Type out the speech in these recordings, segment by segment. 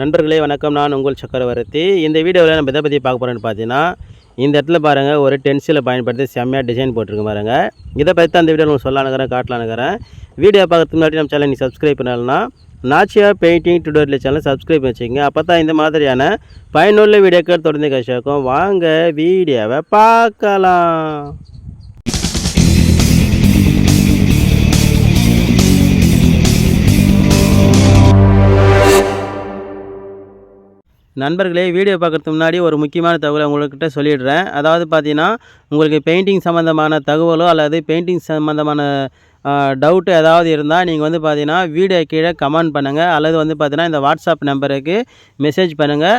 நண்பர்களே வணக்கம். நான் உங்கள் சக்கரவர்த்தி. இந்த வீடியோவில் நம்ம எதை பற்றி பார்க்க போகிறோன்னு பார்த்தீங்கன்னா இந்த இடத்துல பாருங்கள் ஒரு டென்சிலை பயன்படுத்தி செம்மையாக டிசைன் போட்டிருக்கு பாருங்கள் இதை பற்றி அந்த வீடியோ உங்களுக்கு சொல்லலானுக்கிறேன் காட்டலானுக்கிறேன் வீடியோ பார்க்கறதுக்கு முன்னாடி நம்ம சேனல் நீ சப்ஸ்கிரைப் பண்ணலன்னா Nachiya painting tutorial channel subscribe வச்சுக்கோங்க. அப்போ தான் இந்த மாதிரியான பயனுள்ள வீடியோக்கள் தொடர்ந்து கஷ்டம் வாங்க வீடியோவை பார்க்கலாம். நண்பர்களே வீடியோ பார்க்குறதுக்கு முன்னாடி ஒரு முக்கியமான தகவலை உங்கள்கிட்ட சொல்லிடுறேன். அதாவது பார்த்தீங்கன்னா உங்களுக்கு பெயிண்டிங் சம்மந்தமான தகவலோ அல்லது பெயிண்டிங் சம்மந்தமான டவுட்டு ஏதாவது இருந்தால் நீங்கள் வந்து பார்த்தீங்கன்னா வீடியோ கீழே கமெண்ட் பண்ணுங்கள் அல்லது வந்து பார்த்தீங்கன்னா இந்த வாட்ஸ்அப் நம்பருக்கு மெசேஜ் பண்ணுங்கள்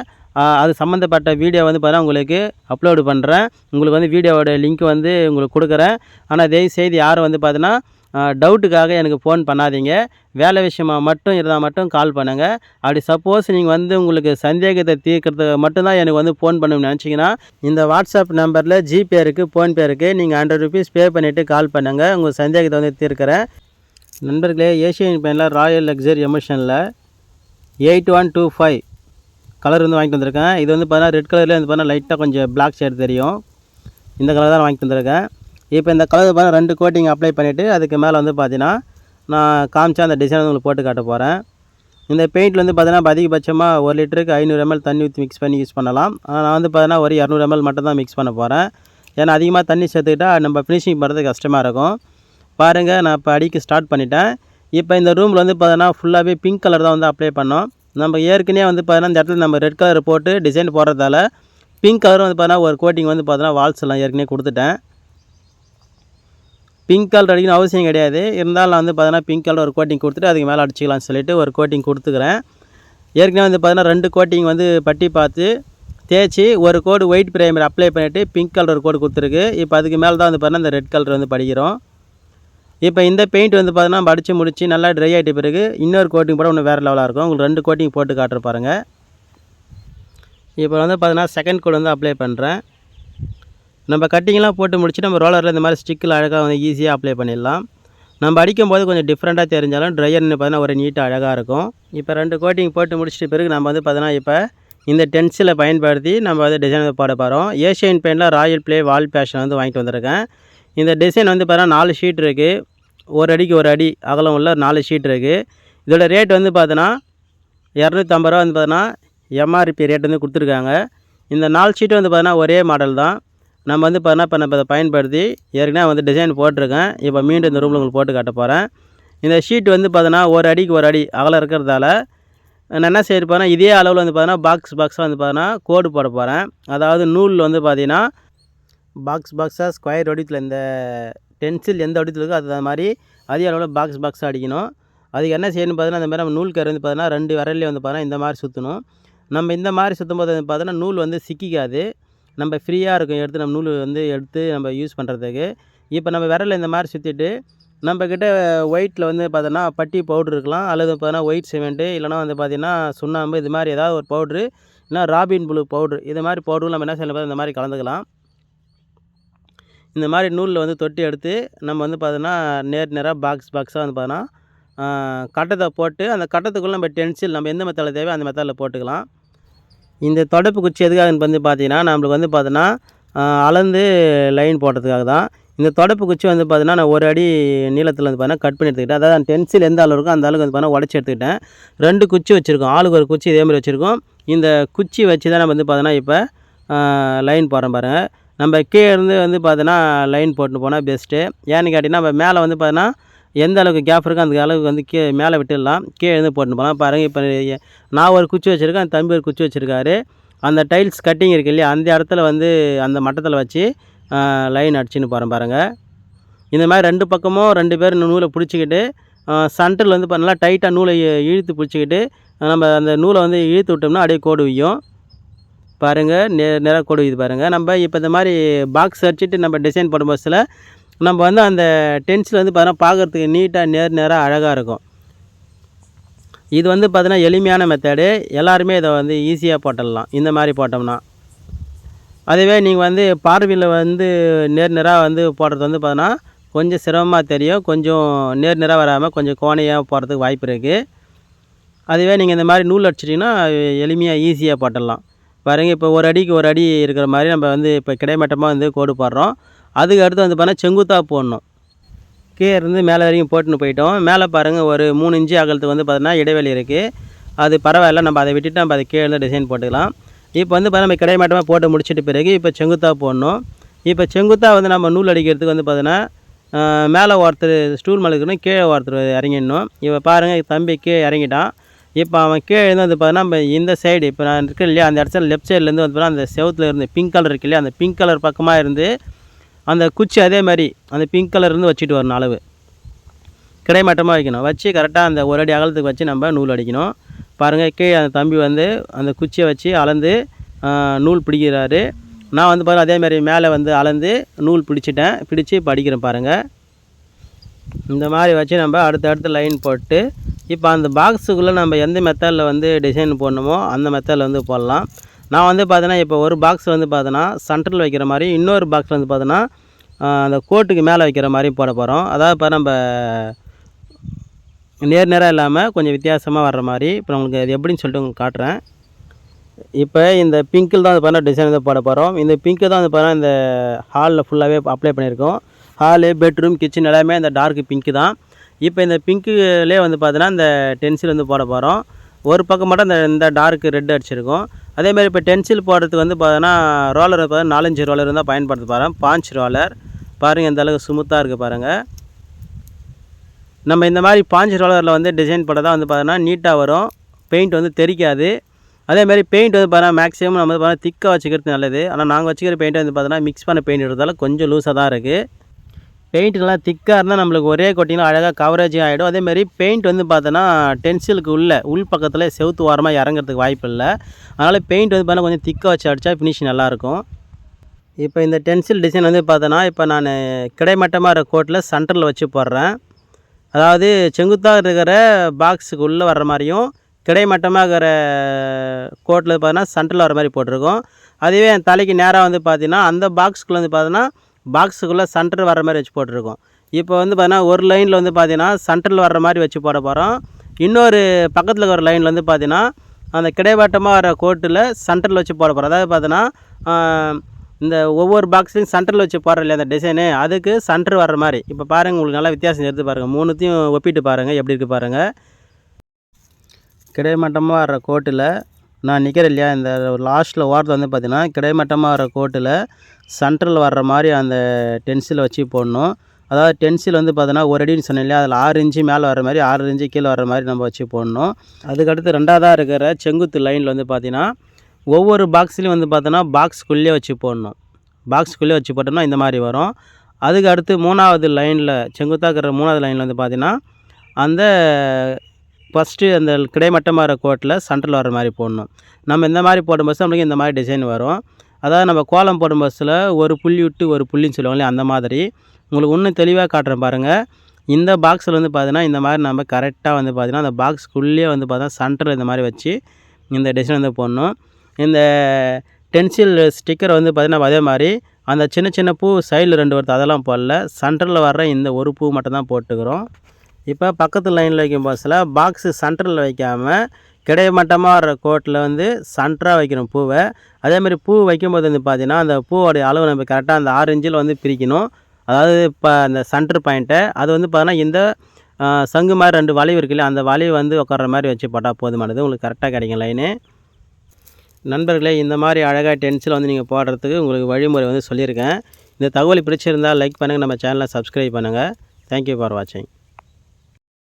அது சம்மந்தப்பட்ட வீடியோ வந்து பார்த்தீங்கன்னா உங்களுக்கு அப்லோடு பண்ணுறேன் உங்களுக்கு வந்து வீடியோவோட லிங்க் வந்து உங்களுக்கு கொடுக்குறேன். ஆனால் தயவு செய்து யாரும் வந்து பார்த்தீங்கன்னா டவுட்டுக்காக எனக்கு ஃபோன் பண்ணாதீங்க. வேலை விஷயமா மட்டும் இருந்தால் மட்டும் கால் பண்ணுங்கள் அப்படி சப்போஸ் நீங்கள் வந்து உங்களுக்கு சந்தேகத்தை தீர்க்கறதுக்கு மட்டும்தான் எனக்கு வந்து ஃபோன் பண்ணணும்னு நினச்சிங்கன்னா இந்த வாட்ஸ்அப் நம்பரில் ஜிபே இருக்குது ஃபோன்பே இருக்குது நீங்கள் ஹண்ட்ரட் ருபீஸ் பே பண்ணிவிட்டு கால் பண்ணுங்கள் உங்கள் சந்தேகத்தை வந்து தீர்க்கிறேன். நண்பர்களே ஏஷியன் பெயினில் royal luxury எமோஷனில் eight one two five colour வந்து வாங்கிட்டு வந்திருக்கேன். இது வந்து பார்த்தீங்கன்னா ரெட் கலரில் வந்து பார்த்தீங்கன்னா லைட்டாக கொஞ்சம் பிளாக் ஷேட் தெரியும். இந்த கலர் தான் வாங்கிட்டு வந்திருக்கேன். இப்போ இந்த கலர் பார்த்தீங்கன்னா ரெண்டு கோட்டிங் அப்ளை பண்ணிவிட்டு அதுக்கு மேலே வந்து பார்த்தீங்கன்னா நான் காமிச்சா அந்த டிசைன் வந்து உங்களுக்கு போட்டு காட்ட போகிறேன் இந்த பெயிண்ட் வந்து பார்த்தீங்கன்னா அதிகபட்சமாக ஒரு லிட்டருக்கு ஐநூறு எம்எல் தண்ணி ஊற்றி மிக்ஸ் பண்ணி யூஸ் பண்ணலாம். ஆனால் நான் வந்து பார்த்தீங்கன்னா ஒரு இரநூறு எம்எல் மட்டும் தான் மிக்ஸ் பண்ண போகிறேன் ஏன்னா அதிகமாக தண்ணி சேர்த்துக்கிட்டா நம்ம ஃபினிஷிங் பண்ணுறது கஷ்டமாக இருக்கும். பாருங்கள் நான் இப்போ அடிக்க ஸ்டார்ட் பண்ணிட்டேன். இப்போ இந்த ரூமில் வந்து பார்த்தீங்கன்னா ஃபுல்லாகவே பிங்க் கலர் தான் வந்து அப்ளை பண்ணோம். நம்ம ஏற்கனவே வந்து பார்த்தீங்கன்னா இந்த இடத்துல நம்ம ரெட் கலர் போட்டு டிசைன் போடுறதால பிங்க் கலர் வந்து பார்த்தீங்கன்னா ஒரு கோட்டிங் வந்து பார்த்தீங்கன்னா வால்ஸ் எல்லாம் ஏற்கனவே கொடுத்துட்டேன். பிங்க் கலர் அடிக்கணும் அவசியம் கிடையாது. இருந்தாலும் நான் வந்து பார்த்தீங்கன்னா பிங்க் கலர் ஒரு கோட்டிங் கொடுத்துட்டு அதுக்கு மேலே அடிச்சிக்கலாம்னு சொல்லிட்டு ஒரு கோட்டிங் கொடுத்துக்கிறேன். ஏற்கனவே வந்து பார்த்தீங்கன்னா ரெண்டு கோட்டிங் வந்து பட்டி பார்த்து தேய்ச்சி ஒரு கோடு ஒயிட் ப்ரைமர் அப்ளை பண்ணிவிட்டு பிங்க் கலர் ஒரு கோடு கொடுத்துருக்கு. இப்போ அதுக்கு மேலே தான் வந்து பார்த்தீங்கன்னா இந்த ரெட் கலர் வந்து படிக்கிறோம். இப்போ இந்த பெயிண்ட் வந்து பார்த்தீங்கன்னா படித்து முடித்து நல்லா ட்ரை ஆகிட்ட பிறகு இன்னொரு கோட்டிங் போட ஒன்று வேறு லெவலாக இருக்கும். உங்களுக்கு ரெண்டு கோட்டிங் போட்டு காட்டுற பாருங்கள் இப்போ வந்து பார்த்தீங்கன்னா செகண்ட் கோட் வந்து அப்ளை பண்ணுறேன் நம்ம கட்டிங்லாம் போட்டு முடிச்சு நம்ம ரோலரில் இந்த மாதிரி ஸ்டிக்கில் அழகாக வந்து ஈஸியாக அப்ளை பண்ணிடலாம். நம்ம அடிக்கும் போது கொஞ்சம் டிஃப்ரெண்ட்டாக தெரிஞ்சாலும் ட்ரையர்னு பார்த்தீங்கன்னா ஒரு நீட்டாக அழகாக இருக்கும். இப்போ ரெண்டு கோட்டிங் போட்டு முடிச்சிட்ட பிறகு நம்ம வந்து பார்த்தீங்கன்னா இப்போ இந்த டென்சிலை பயன்படுத்தி நம்ம வந்து டிசைன் வந்து போட போகிறோம் ஏஷியன் பெயிண்டில் ராயல் ப்ளே வால் பேஷன் வந்து வாங்கிட்டு வந்திருக்கேன். இந்த டிசைன் வந்து பார்த்தீங்கன்னா நாலு ஷீட் இருக்குது ஒரு அடிக்கு ஒரு அடி அகலம் உள்ள நாலு ஷீட் இருக்குது இதோட ரேட் வந்து பார்த்தோன்னா இரநூத்தம்பது ரூபா வந்து பார்த்தோன்னா எம்ஆர்பி ரேட் வந்து கொடுத்துருக்காங்க. இந்த நாலு ஷீட்டு வந்து பார்த்தோன்னா ஒரே மாடல் தான். நம்ம வந்து பார்த்தோன்னா இப்போ நம்ம இதை பயன்படுத்தி ஏற்கனவே வந்து டிசைன் போட்டிருக்கேன். இப்போ மீண்டும் இந்த ரூமில் உங்களுக்கு போட்டு காட்ட போகிறேன் இந்த ஷீட் வந்து பார்த்தோன்னா ஒரு அடிக்கு ஒரு அடி அகலம் இருக்கிறதால நான் என்ன செய்யப்போனா போகிறேன் இதே அளவில் வந்து பார்த்தீங்கன்னா பாக்ஸ் பாக்ஸாக வந்து பார்த்தீங்கன்னா கோடு போட போகிறேன் அதாவது நூல் வந்து பார்த்தீங்கன்னா பாக்ஸ் பாக்ஸாக ஸ்கொயர் வடிவத்தில் இந்த பென்சில் எந்த வடிவத்தில் இருக்கோ அது மாதிரி அதே அளவில் பாக்ஸ் பாக்ஸாக அடிக்கணும். அதுக்கு என்ன செய்யணும் பார்த்தீங்கன்னா அந்த மாதிரி நம்ம நூல் கரு வந்து பார்த்தீங்கன்னா ரெண்டு விரல்லையும் வந்து பார்த்தீங்கன்னா இந்த மாதிரி சுற்றணும் நம்ம இந்த மாதிரி சுற்றும் போது வந்து பார்த்தீங்கன்னா நூல் வந்து சிக்கிக்காது. நம்ம ஃப்ரீயாக இருக்கும் எடுத்து நம்ம நூல் வந்து எடுத்து நம்ம யூஸ் பண்ணுறதுக்கு இப்போ நம்ம விரலில் இந்த மாதிரி சுற்றிட்டு நம்மக்கிட்ட ஒயிட்டில் வந்து பார்த்தோன்னா பட்டி பவுட்ரு இருக்கலாம் அல்லது பார்த்தோன்னா ஒயிட் சிமெண்ட்டு இல்லைனா வந்து பார்த்திங்கன்னா சுண்ணாம்பு இது மாதிரி ஏதாவது ஒரு பவுட்ரு இல்லைனா ராபின் ப்ளூ பவுட்ரு இது மாதிரி பவுட்ரு நம்ம என்ன செய்யலாம் இந்த மாதிரி கலந்துக்கலாம். இந்த மாதிரி நூலில் வந்து தொட்டி எடுத்து நம்ம வந்து பார்த்தோன்னா நேர் நேராக பாக்ஸ் பாக்ஸாக வந்து பார்த்தோன்னா கட்டத்தை போட்டு அந்த கட்டத்துக்குள்ளே நம்ம டென்சில் நம்ம எந்த மெத்தடில் தேவையோ அந்த மெத்தடில் போட்டுக்கலாம். இந்த தொடப்பு குச்சி எதுக்காக வந்து பார்த்தீங்கன்னா நம்மளுக்கு வந்து பார்த்தோன்னா அளந்து லைன் போடுறதுக்காக தான். இந்த தொடப்பு குச்சி வந்து பார்த்தீங்கன்னா நான் ஒரு அடி நீளத்தில் வந்து பார்த்தீங்கன்னா கட் பண்ணி எடுத்துக்கிட்டேன். அதாவது டென்சில் எந்த அளவு இருக்கோ அந்த அளவுக்கு வந்து பார்த்தீங்கன்னா உடச்சி எடுத்துக்கிட்டேன். ரெண்டு குச்சி வச்சுருக்கோம். ஆளுக்கு ஒரு குச்சி இதே மாதிரி வச்சுருக்கோம். இந்த குச்சி வச்சு தான் நம்ம வந்து பார்த்தோன்னா இப்போ லைன் போடுறோம் பாருங்கள் நம்ம கீழே இருந்து வந்து பார்த்தோன்னா லைன் போட்டுன்னு போனால் பெஸ்ட்டு ஏன்னு கேட்டிங்கன்னா நம்ம மேலே வந்து பார்த்தோன்னா எந்த அளவுக்கு கேப் இருக்கோ அந்த அளவுக்கு வந்து கீழே மேலே விட்டுடலாம். கீழே இருந்து போட்டுன்னு போகலாம். பாருங்கள் இப்போ நான் ஒரு குச்சி வச்சுருக்கேன் தம்பி ஒரு குச்சி வச்சுருக்காரு. அந்த டைல்ஸ் கட்டிங் இருக்கு இல்லையா அந்த இடத்துல வந்து அந்த மட்டத்தில் வச்சு லைன் அடிச்சுன்னு போகிறேன் பாருங்கள் இந்த மாதிரி ரெண்டு பக்கமும் ரெண்டு பேர் நூலை பிடிச்சிக்கிட்டு சென்டரில் வந்து நல்லா டைட்டாக நூலை இழுத்து பிடிச்சிக்கிட்டு நம்ம அந்த நூலை வந்து இழுத்து விட்டோம்னா அப்படியே கோடு வையும். பாருங்கள் நெ நிற கோடு இது பாருங்கள் நம்ம இப்போ இந்த மாதிரி பாக்ஸ் அடிச்சுட்டு நம்ம டிசைன் போடும் பஸ்ஸில் நம்ம வந்து அந்த டென்ஸில் வந்து பார்த்தீங்கன்னா பார்க்குறதுக்கு நீட்டாக நேர் நேராக அழகாக இருக்கும். இது வந்து பார்த்தீங்கன்னா எளிமையான மெத்தடு எல்லாருமே இதை வந்து ஈஸியாக போட்டுடலாம். இந்த மாதிரி போட்டோம்னா. அதுவே நீங்கள் வந்து பார்வையில் வந்து நேர் நேராக வந்து போடுறது வந்து பார்த்தோன்னா கொஞ்சம் சிரமமாக தெரியும். கொஞ்சம் நேர் நேராக வராமல் கொஞ்சம் கோணையாக போகிறதுக்கு வாய்ப்பு இருக்குது அதுவே நீங்கள் இந்த மாதிரி நூல் அடிச்சிட்டிங்கன்னா எளிமையாக ஈஸியாக போட்டுடலாம். பாருங்கள் இப்போ ஒரு அடிக்கு ஒரு அடி இருக்கிற மாதிரி நம்ம வந்து இப்போ கிடைமட்டமாக வந்து கோடு போடுறோம். அதுக்கு அடுத்து வந்து பார்த்தா செங்குத்தாக போடணும். கீழே இருந்து மேலே வரைக்கும் போட்டுன்னு போயிட்டோம். மேலே பாருங்கள் ஒரு மூணு இன்ச்சு அகலத்துக்கு வந்து பார்த்தீங்கன்னா இடைவெளி இருக்குது அது பரவாயில்ல நம்ம அதை விட்டுட்டு நம்ம அதை கீழே டிசைன் போட்டுக்கலாம். இப்போ வந்து பார்த்தா நம்ம கிடைமட்டமாக போட்டு முடிச்சிட்ட பிறகு இப்போ செங்குத்தாக போடணும். இப்போ செங்குத்தாக வந்து நம்ம நூல் அடிக்கிறதுக்கு வந்து பார்த்தீங்கன்னா மேலே ஒருத்தர் ஸ்டூல் மேலே கீழே ஒருத்தர் இறங்கிடணும். இப்போ பாருங்கள் தம்பி கீழே இறங்கிட்டான். இப்போ அவன் கீழே இருந்து வந்து பார்த்தீங்கன்னா நம்ம இந்த சைடு இப்போ நான் இருக்கேன் இல்லையா அந்த இடத்துல லெஃப்ட் சைட்லேருந்து வந்து பார்த்தீங்கன்னா அந்த செவத்தில் இருந்து பிங்க் கலர் இருக்கு இல்லையா அந்த பிங்க் கலர் பக்கமாக இருந்து அந்த குச்சி அதே மாதிரி அந்த பிங்க் கலர் இருந்து வச்சுட்டு வரணும் அளவு. கிடைமட்டமாக வைக்கணும். வச்சு கரெக்டாக அந்த ஒரு அடி அகலத்துக்கு வச்சு நம்ம நூல் அடிக்கணும். பாருங்கள் கீழே அந்த தம்பி வந்து அந்த குச்சியை வச்சு அளந்து நூல் பிடிக்கிறாரு. நான் வந்து பாருங்கள் அதே மாதிரி மேலே வந்து அளந்து நூல் பிடிச்சிட்டேன். பிடிச்சி இப்போ அடிக்கிறேன் பாருங்கள் இந்த மாதிரி வச்சு நம்ம அடுத்த அடுத்த லைன் போட்டு இப்போ அந்த பாக்ஸுக்குள்ளே நம்ம எந்த மெத்தடில் வந்து டிசைன் போடணுமோ அந்த மெத்தடில் வந்து போடலாம். நான் வந்து பார்த்தீங்கன்னா இப்போ ஒரு பாக்ஸ் வந்து பார்த்தீங்கன்னா சென்டரில் வைக்கிற மாதிரி இன்னொரு பாக்ஸ் வந்து பார்த்தீங்கன்னா அந்த கோட்டுக்கு மேலே வைக்கிற மாதிரி போட போகிறோம் அதாவது இப்போ நம்ம நேர் நேராக இல்லாமல் கொஞ்சம் வித்தியாசமாக வர்ற மாதிரி இப்போ உங்களுக்கு அது எப்படின்னு சொல்லிட்டு உங்களுக்கு காட்டுறேன். இப்போ இந்த பிங்கில் தான் வந்து பார்த்தீங்கன்னா டிசைன் வந்து போட போகிறோம் இந்த பிங்க்கு தான் வந்து பார்த்தீங்கன்னா இந்த ஹாலில் ஃபுல்லாகவே அப்ளை பண்ணியிருக்கோம். ஹாலு பெட்ரூம் கிச்சன் எல்லாமே இந்த டார்க் பிங்க்கு தான். இப்போ இந்த பிங்க்குலேயே வந்து பார்த்தீங்கன்னா இந்த டென்சில் வந்து போட போகிறோம் ஒரு பக்கம் மட்டும் இந்த இந்த டார்க் ரெட் அடிச்சிருக்கோம். அதே மாதிரி இப்போ டென்சில் போடுறதுக்கு வந்து பார்த்தீங்கன்னா ரோலர் பார்த்தீங்கன்னா நாலஞ்சு ரோலர் தான் பயன்படுத்த பாருங்கள் பாஞ்ச் ரோலர் பாருங்கள் எந்த அளவுக்கு ஸ்மூத்தாக இருக்குது பாருங்கள் நம்ம இந்த மாதிரி பாஞ்சு ரோலரில் வந்து டிசைன் போட தான் வந்து பார்த்தோன்னா நீட்டாக வரும். பெயிண்ட் வந்து தெரிக்காது. அதே மாதிரி பெயிண்ட் வந்து பார்த்தா மேக்ஸிமம் நம்ம பார்த்தா திக்காக வச்சுக்கிறது நல்லது. ஆனால் நாங்கள் வச்சுக்கிற பெயிண்ட் வந்து பார்த்தோன்னா மிக்ஸ் பண்ண பெயிண்ட் இருந்தாலும் கொஞ்சம் லூஸாக தான் இருக்குது பெயிண்ட் நல்லா திக்காக இருந்தால் நம்மளுக்கு ஒரே கொட்டினா அழகாக கவரேஜ் ஆகிடும் அதேமாரி பெயிண்ட் வந்து பார்த்தோன்னா டென்சிலுக்கு உள்ள உள் பக்கத்தில் செவுத்து ஓரமாக இறங்குறதுக்கு வாய்ப்பு இல்லை. அதனால் பெயிண்ட் வந்து பார்த்தா கொஞ்சம் திக்காக வச்சு அடித்தா ஃபினிஷ் நல்லாயிருக்கும். இப்போ இந்த டென்சில் டிசைன் வந்து பார்த்தோன்னா இப்போ நான் கிடைமட்டமாக இருக்கிற கோட்டில் சென்டரில் வச்சு போடுறேன். அதாவது செங்குத்தாக இருக்கிற பாக்ஸுக்கு உள்ளே வர்ற மாதிரியும் கிடைமட்டமாக இருக்கிற கோட்டில் பார்த்தீங்கன்னா சென்டரில் வர மாதிரி போட்டிருக்கோம். அதுவே என் தலைக்கு நேராக வந்து பார்த்தீங்கன்னா அந்த பாக்ஸுக்குள்ளே வந்து பார்த்தீங்கன்னா பாக்ஸுக்குள்ளே சென்டர் வர மாதிரி வச்சு போட்டிருக்கோம். இப்போ வந்து பார்த்தீங்கன்னா ஒரு லைனில் வந்து பார்த்தீங்கன்னா சென்டரில் வர்ற மாதிரி வச்சு போட போகிறோம் இன்னொரு பக்கத்தில் இருக்கிற லைனில் வந்து பார்த்தீங்கன்னா அந்த கிடைமட்டமாக வர கோட்டில் சென்டரில் வச்சு போட போகிறோம் அதாவது பார்த்தீங்கன்னா இந்த ஒவ்வொரு பாக்ஸ்லையும் சென்டரில் வச்சு போடுற இல்லையா அந்த டிசைனு அதுக்கு சென்டர் வர்ற மாதிரி. இப்போ பாருங்கள் உங்களுக்கு நல்லா வித்தியாசம் எடுத்து பாருங்கள் மூணுத்தையும் ஒப்பிட்டு பாருங்கள் எப்படி இருக்குது பாருங்கள் கிடைமட்டமாக வர்ற கோட்டில் நான் நிற்கிறேன் இல்லையா இந்த லாஸ்ட்டில் ஓரத்தில் வந்து பார்த்திங்கன்னா கிடைமட்டமாக வர கோட்டில் சென்ட்ரல் வர்ற மாதிரி அந்த டென்சில் வச்சு போடணும். அதாவது டென்சில் வந்து பார்த்தீங்கன்னா ஒரு அடின்னு சொன்னேன் இல்லையா அதில் ஆறு இன்ச்சு மேலே வர மாதிரி ஆறு இன்ச்சு கீழே வர மாதிரி நம்ம வச்சு போடணும். அதுக்கடுத்து ரெண்டாவதாக இருக்கிற செங்குத்து லைனில் வந்து பார்த்திங்கன்னா ஒவ்வொரு பாக்ஸ்லேயும் வந்து பார்த்தோன்னா பாக்ஸ்குள்ளேயே வச்சு போடணும். பாக்ஸ்குள்ளேயே வச்சு போட்டோம்னா இந்த மாதிரி வரும். அதுக்கு அடுத்து மூணாவது லைனில் செங்குத்தாக இருக்கிற மூணாவது லைனில் வந்து பார்த்திங்கன்னா அந்த ஃபஸ்ட்டு அந்த கிடைமட்டமாக இருக்கிற கோட்டில் சென்டரில் வர மாதிரி போடணும். நம்ம இந்த மாதிரி போடும் பஸ் நம்மளுக்கு இந்த மாதிரி டிசைன் வரும். அதாவது நம்ம கோலம் போடும் பஸ்ஸில் ஒரு புள்ளி விட்டு ஒரு புள்ளின்னு சொல்லுவாங்களே அந்த மாதிரி. உங்களுக்கு இன்னும் தெளிவாக காட்டுறேன் பாருங்கள் இந்த பாக்ஸில் வந்து பார்த்தீங்கன்னா இந்த மாதிரி நம்ம கரெக்டாக வந்து பார்த்தீங்கன்னா அந்த பாக்ஸ்க்குள்ளேயே வந்து பார்த்தீங்கன்னா சென்டரில் இந்த மாதிரி வச்சு இந்த டிசைன் வந்து போடணும். இந்த டென்சில் ஸ்டிக்கர் வந்து பார்த்தீங்கன்னா அதே மாதிரி அந்த சின்ன சின்ன பூ சைடில் ரெண்டு வருது அதெல்லாம் போடல. சென்டரில் வர்ற இந்த ஒரு பூ மட்டும் தான் போட்டுக்கிறோம். இப்போ பக்கத்து லைனில் வைக்கும் பஸ்ஸில் பாக்ஸு சென்டரில் வைக்காமல் கிடைமட்டமாக வர்ற கோட்டில் வந்து சென்டராக வைக்கணும் பூவை. அதேமாதிரி பூ வைக்கும்போது வந்து பார்த்தீங்கன்னா அந்த பூவோடைய அளவு நம்ம கரெக்டாக அந்த ஆறு இன்ச்சில் வந்து பிரிக்கணும். அதாவது இப்போ அந்த சென்டர் பாயிண்ட்டை அது வந்து பார்த்தீங்கன்னா இந்த சங்கு மாதிரி ரெண்டு வளைவு இருக்குல்ல அந்த வளைவு வந்து உட்கார்ற மாதிரி வச்சு போட்டால் போதுமானது. உங்களுக்கு கரெக்டாக கிடைக்கும் லைனு நண்பர்களே இந்த மாதிரி அழகாக டென்சில் வந்து நீங்கள் போடுறதுக்கு உங்களுக்கு வழிமுறை வந்து சொல்லியிருக்கேன். இந்த தகவல் பிடிச்சிருந்தால் லைக் பண்ணுங்கள் நம்ம சேனலை சப்ஸ்கிரைப் பண்ணுங்கள் தேங்க்யூ ஃபார் வாட்சிங்